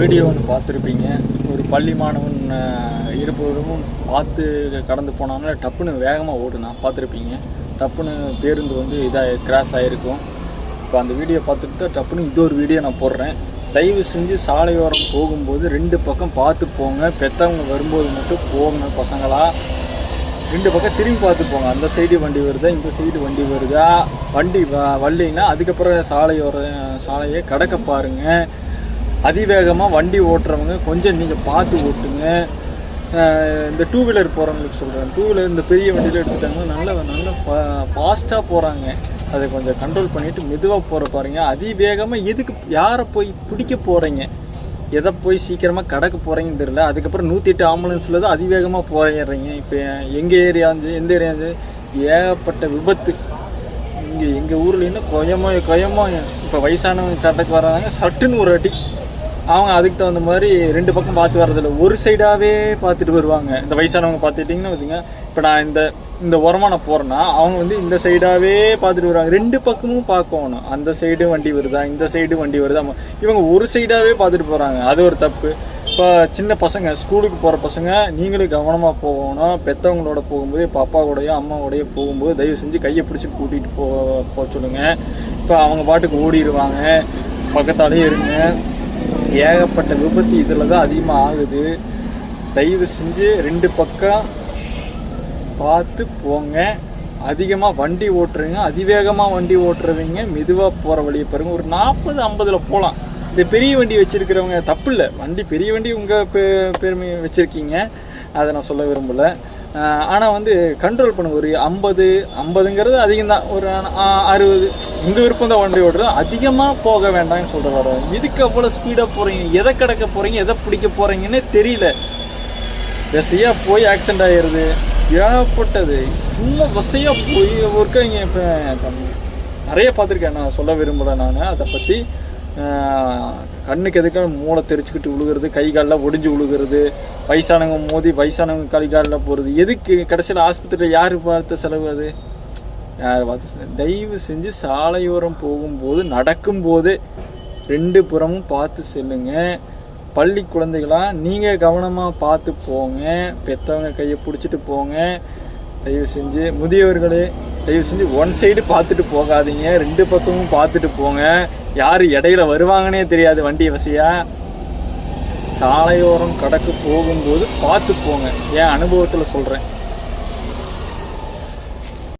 Video ஒன்று பார்த்துருப்பீங்க. ஒரு பள்ளி மாணவன் இருப்பவரும் பார்த்து கடந்து போனாங்கன்னா டப்புன்னு வேகமாக ஓடுனா பார்த்துருப்பீங்க. டப்புன்னு பேருந்து வந்து இதாக கிராஸ் ஆகிருக்கும் இப்போ அந்த வீடியோ பார்த்துட்டு தான் டப்புன்னு இது ஒரு வீடியோ நான் போடுறேன். தயவு செஞ்சு சாலையோரம் போகும்போது ரெண்டு பக்கம் பார்த்து போங்க. பெற்றவங்க வரும்போது மட்டும் போங்க பசங்களா. ரெண்டு பக்கம் திரும்பி பார்த்து போங்க. அந்த சைடு வண்டி வருதா இந்த சைடு வண்டி வருதா? வண்டி வ- வரலைன்னா அதுக்கப்புறம் சாலையோர சாலையை கடக்க பாருங்கள் அதிவேகமாக வண்டி ஓட்டுறவங்க கொஞ்சம் நீங்கள் பார்த்து ஓட்டுங்க. இந்த டூ வீலர் போகிறவங்களுக்கு சொல்கிறேன் டூ வீலர் இந்த பெரிய வண்டியில் எடுத்துட்டாங்கன்னா நல்ல நல்ல ஃபாஸ்ட்டாக போகிறாங்க அதை கொஞ்சம் கண்ட்ரோல் பண்ணிவிட்டு மெதுவாக போகிற பாருங்க. அதிவேகமாக எதுக்கு யாரை போய் பிடிக்க போகிறீங்க எதை போய் சீக்கிரமாக கடக்க போகிறீங்கன்னு தெரியல. அதுக்கப்புறம் நூற்றி எட்டு ஆம்புலன்ஸில் தான் அதிவேகமாக போகிறீங்க இப்போ எங்கள் ஏரியா வந்து எந்த ஏரியா வந்து ஏகப்பட்ட விபத்து. இங்கே எங்கள் ஊரில் இன்னும் கொயமா இப்போ வயசானவங்க கடக்கு வராங்க சட்டுன்னு ஒரு அடி. அவங்க அதுக்கு தகுந்த மாதிரி ரெண்டு பக்கம் பார்த்து வர்றதில்ல. ஒரு சைடாகவே பார்த்துட்டு வருவாங்க. இந்த வயசானவங்க பார்த்துட்டிங்கன்னு வச்சுங்க இப்போ நான் இந்த இந்த உரமாக நான் போகிறேன்னா அவங்க வந்து இந்த சைடாகவே பார்த்துட்டு வருவாங்க. ரெண்டு பக்கமும் பார்க்கணும். அந்த சைடு வண்டி வருதா? இந்த சைடு வண்டி வருதா? இவங்க ஒரு சைடாகவே பார்த்துட்டு போகிறாங்க அது ஒரு தப்பு. இப்போ சின்ன பசங்க ஸ்கூலுக்கு போகிற பசங்க நீங்களும் கவனமாக போகணும். பெற்றவங்களோட போகும்போது இப்போ அம்மா கூடயோ போகும்போது தயவு செஞ்சு கையை பிடிச்சி கூட்டிகிட்டு போ போக சொல்லுங்கள் இப்போ அவங்க பாட்டுக்கு ஓடிடுவாங்க பக்கத்தாலே இருங்க. ஏகப்பட்ட விபத்து இதில் தான் அதிகமாக ஆகுது தயவு செஞ்சு ரெண்டு பக்கம் பார்த்து போங்க. அதிகமாக வண்டி ஓட்டுறவங்க அதிவேகமாக வண்டி ஓட்டுறவங்க மெதுவாக போகிற வழியை பாருங்கள் ஒரு நாற்பது ஐம்பதில் போகலாம் இந்த பெரிய வண்டி வச்சுருக்கிறவங்க தப்பு இல்லை. வண்டி பெரிய வண்டி உங்கள் பெ பெருமை வச்சுருக்கீங்க. அதை நான் சொல்ல விரும்பலை. ஆனால் வந்து கண்ட்ரோல் பண்ண ஒரு ஐம்பது ஐம்பதுங்கிறது அதிகம் தான் ஒரு அறுபது. உங்கள் விருப்பம் தான் வண்டி ஓட்டுறது. அதிகமாக போக வேண்டாம்னு சொல்கிற வர இதுக்கு அவ்வளோ ஸ்பீடாக போகிறீங்க எதை கிடக்க போகிறீங்க எதை பிடிக்க போகிறீங்கன்னே தெரியல. விசையாக போய் ஆக்சிடென்ட் ஆகிடுது ஏகப்பட்டது. சும்மா வசையாக போய் ஒருக்காங்க இப்போ நிறைய பார்த்துருக்கேன். நான் சொல்ல விரும்பலை நான். அதை பற்றி கண்ணுக்கு எதுக்கு மூளை தெரிச்சுக்கிட்டு விழுகிறது கை காலில் ஒடிஞ்சு விழுகிறது வயசானவங்க மோதி வயசானவங்க கை காலில் போகிறது எதுக்கு? கடைசியில் ஆஸ்பத்திரியில் யார் பார்த்த செலவு அது? யார் பார்த்து தயவு செஞ்சு சாலையோரம் போகும்போது நடக்கும்போது ரெண்டு புறமும் பார்த்து செல்லுங்க. பள்ளி குழந்தைகளாக நீங்கள் கவனமாக பார்த்து போங்க. பெற்றவங்க கையை பிடிச்சிட்டு போங்க. தயவு செஞ்சு முதியவர்களே தயவு செஞ்சு ஒன் சைடு பார்த்துட்டு போகாதீங்க. ரெண்டு பக்கமும் பார்த்துட்டு போங்க. யார் இடையில வருவாங்கன்னே தெரியாது வண்டி வசையாக சாலையோரம் கடக்கு போகும்போது பார்த்து போங்க. என் அனுபவத்தில் சொல்கிறேன்